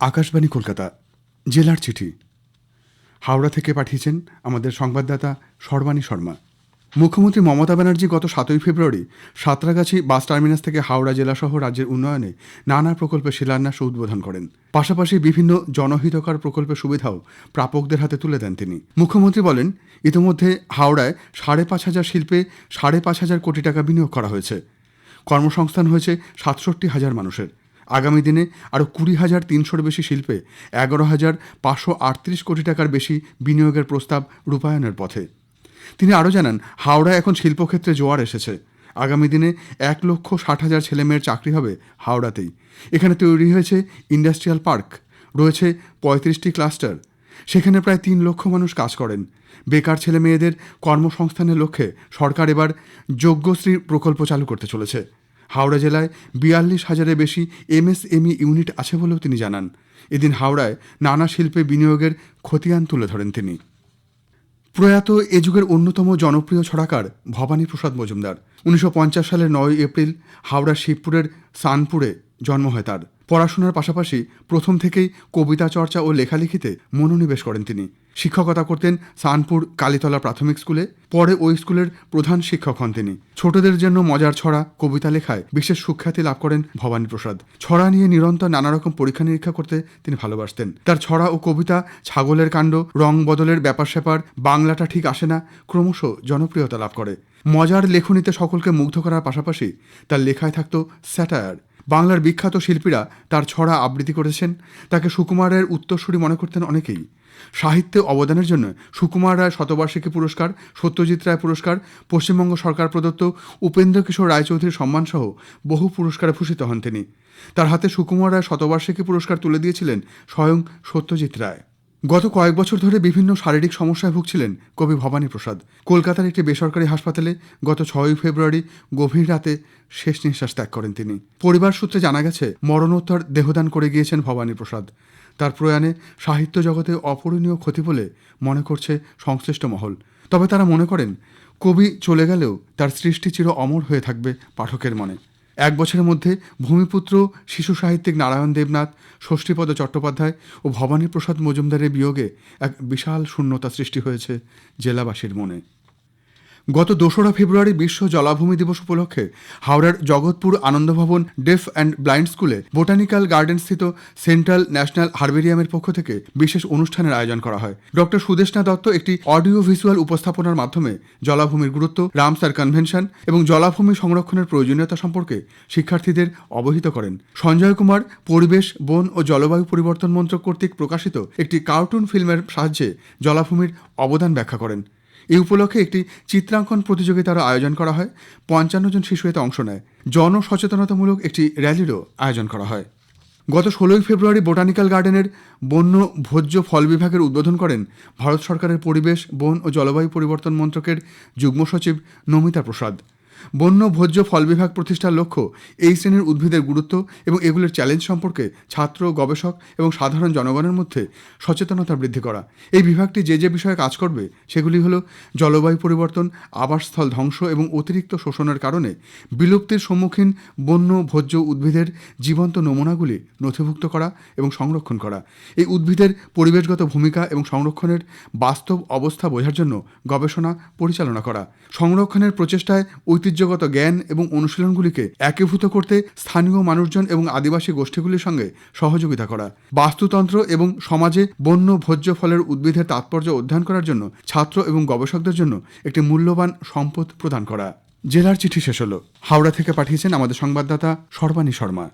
আকাশবাণী কলকাতা, জেলার চিঠি। হাওড়া থেকে পাঠিয়েছেন আমাদের সংবাদদাতা সর্বাণী শর্মা। মুখ্যমন্ত্রী মমতা ব্যানার্জি গত সাতই ফেব্রুয়ারি সাঁতরাগাছি বাস টার্মিনাস থেকে হাওড়া জেলাসহ রাজ্যের উন্নয়নে নানা প্রকল্পের শিলান্যাস উদ্বোধন করেন। পাশাপাশি বিভিন্ন জনহিতকর প্রকল্পের সুবিধাও প্রাপকদের হাতে তুলে দেন তিনি। মুখ্যমন্ত্রী বলেন, ইতিমধ্যে হাওড়ায় সাড়ে পাঁচ হাজার শিল্পে সাড়ে পাঁচ হাজার কোটি টাকা বিনিয়োগ করা হয়েছে। কর্মসংস্থান হয়েছে সাতষট্টি হাজার মানুষের। আগামী দিনে আরও কুড়ি হাজার তিনশোর বেশি শিল্পে এগারো হাজার পাঁচশো আটত্রিশ কোটি টাকার বেশি বিনিয়োগের প্রস্তাব রূপায়ণের পথে। তিনি আরও জানান, হাওড়ায় এখন শিল্পক্ষেত্রে জোয়ার এসেছে। আগামী দিনে এক লক্ষ ষাট হাজার ছেলেমেয়ের চাকরি হবে হাওড়াতেই। এখানে তৈরি হয়েছে ইন্ডাস্ট্রিয়াল পার্ক, রয়েছে পঁয়ত্রিশটি ক্লাস্টার। সেখানে প্রায় তিন লক্ষ মানুষ কাজ করেন। বেকার ছেলে মেয়েদের কর্মসংস্থানের লক্ষ্যে সরকার এবার যোগ্যশ্রী প্রকল্প চালু করতে চলেছে। হাওড়া জেলায় বিয়াল্লিশ হাজারের বেশি এমএসএমই ইউনিট আছে বলেও তিনি জানান। এদিন হাওড়ায় নানা শিল্পে বিনিয়োগের খতিয়ান তুলে ধরেন তিনি। প্রয়াত এ যুগের অন্যতম জনপ্রিয় ছড়াকার ভবানী প্রসাদ মজুমদার। উনিশশো পঞ্চাশ সালের নয় এপ্রিল হাওড়া শিবপুরের সানপুরে জন্ম হয় তার। পড়াশোনার পাশাপাশি প্রথম থেকেই কবিতা চর্চা ও লেখালেখিতে মনোনিবেশ করেন তিনি। শিক্ষকতা করতেন সানপুর কালীতলা প্রাথমিক স্কুলে, পরে ওই স্কুলের প্রধান শিক্ষক হন তিনি। ছোটদের জন্য মজার ছড়া কবিতা লেখায় বিশেষ সুখ্যাতি লাভ করেন ভবানী প্রসাদ ছড়া নিয়ে নিরন্তর নানা রকম পরীক্ষা নিরীক্ষা করতে তিনি ভালোবাসতেন। তার ছড়া ও কবিতা ছাগলের কাণ্ড, রং বদলের ব্যাপার স্যাপার, বাংলাটা ঠিক আসে না, ক্রমশ জনপ্রিয়তা লাভ করে। মজার লেখনীতে সকলকে মুগ্ধ করার পাশাপাশি তার লেখায় থাকত স্যাটায়ার। বাংলার বিখ্যাত শিল্পীরা তার ছড়া আবৃত্তি করেছেন। তাকে সুকুমারের উত্তরসূরি মনে করতেন অনেকেই। সাহিত্যে অবদানের জন্য সুকুমার রায় শতবার্ষিকী পুরস্কার, সত্যজিৎ রায় পুরস্কার, পশ্চিমবঙ্গ সরকার প্রদত্ত উপেন্দ্র কিশোর রায়চৌধুরীর সম্মানসহ বহু পুরস্কারে ভূষিত হন তিনি। তার হাতে সুকুমার রায় শতবার্ষিকী পুরস্কার তুলে দিয়েছিলেন স্বয়ং সত্যজিৎ রায়। গত কয়েক বছর ধরে বিভিন্ন শারীরিক সমস্যায় ভুগছিলেন কবি ভবানী প্রসাদ কলকাতার একটি বেসরকারি হাসপাতালে গত ছয়ই ফেব্রুয়ারি গভীর রাতে শেষ নিঃশ্বাস ত্যাগ করেন তিনি। পরিবার সূত্রে জানা গেছে, মরণোত্তর দেহদান করে গিয়েছেন ভবানী প্রসাদ তার প্রয়াণে সাহিত্য জগতে অপূরণীয় ক্ষতি বলে মনে করছে সংশ্লিষ্ট মহল। তবে তারা মনে করেন, কবি চলে গেলেও তার সৃষ্টি চির অমর হয়ে থাকবে পাঠকের মনে। এক বছরের মধ্যে ভূমিপুত্র শিশু সাহিত্যিক নারায়ণ দেবনাথ, ষষ্ঠীপদ চট্টোপাধ্যায় ও ভবানীপ্রসাদ মজুমদারের বিয়োগে এক বিশাল শূন্যতা সৃষ্টি হয়েছে জেলাবাসীর মনে। গত দোসরা ফেব্রুয়ারি বিশ্ব জলাভূমি দিবস উপলক্ষে হাওড়ার Jagatpur Anandabhavan deaf and blind স্কুলে বোটানিক্যাল গার্ডেন স্থিত সেন্ট্রাল ন্যাশনাল হার্বেরিয়ামের পক্ষ থেকে বিশেষ অনুষ্ঠানের আয়োজন করা হয়। ডক্টর সুদেশনা দত্ত একটি অডিও ভিজুয়াল উপস্থাপনার মাধ্যমে জলাভূমির গুরুত্ব, রামসার কনভেনশন এবং জলাভূমি সংরক্ষণের প্রয়োজনীয়তা সম্পর্কে শিক্ষার্থীদের অবহিত করেন। সঞ্জয় কুমার, পরিবেশ, বন ও জলবায়ু পরিবর্তন মন্ত্রক কর্তৃক প্রকাশিত একটি কার্টুন ফিল্মের সাহায্যে জলাভূমির অবদান ব্যাখ্যা করেন। এই উপলক্ষে একটি চিত্রাঙ্কন প্রতিযোগিতারও আয়োজন করা হয়। পঞ্চান্ন জন শিশু এতে অংশ নেয়। জনসচেতনতামূলক একটি র্যালিরও আয়োজন করা হয়। গত ষোলোই ফেব্রুয়ারি বোটানিক্যাল গার্ডেনের বন্য ভোজ্য ফল বিভাগের উদ্বোধন করেন ভারত সরকারের পরিবেশ, বন ও জলবায়ু পরিবর্তন মন্ত্রকের যুগ্ম সচিব নমিতা প্রসাদ। বন্য ভোজ্য ফল বিভাগ প্রতিষ্ঠার লক্ষ্য এই শ্রেণির উদ্ভিদের গুরুত্ব এবং এগুলোর চ্যালেঞ্জ সম্পর্কে ছাত্র, গবেষক এবং সাধারণ জনগণের মধ্যে সচেতনতা বৃদ্ধি করা। এই বিভাগটি যে যে বিষয়ে কাজ করবে সেগুলি হলো জলবায়ু পরিবর্তন, আবাসস্থল ধ্বংস এবং অতিরিক্ত শোষণের কারণে বিলুপ্তির সম্মুখীন বন্য ভোজ্য উদ্ভিদের জীবন্ত নমুনাগুলি নথিভুক্ত করা এবং সংরক্ষণ করা। এই উদ্ভিদের পরিবেশগত ভূমিকা এবং সংরক্ষণের বাস্তব অবস্থা বোঝার জন্য গবেষণা পরিচালনা করা। সংরক্ষণের প্রচেষ্টায় ঐতিহ্যগত জ্ঞান এবং অনুশীলনগুলিকে একীভূত করতে স্থানীয় মানুষজন এবং আদিবাসী গোষ্ঠীগুলির সঙ্গে সহযোগিতা করা, বাস্তুতন্ত্র এবং সমাজে বন্য ভোজ্য ফলের উদ্ভিদের তাৎপর্য অধ্যয়ন করার জন্য ছাত্র এবং গবেষকদের জন্য একটি মূল্যবান সম্পদ প্রদান করা। জেলার চিঠি শেষ হলো। হাওড়া থেকে পাঠিয়েছেন আমাদের সংবাদদাতা সর্বাণী শর্মা।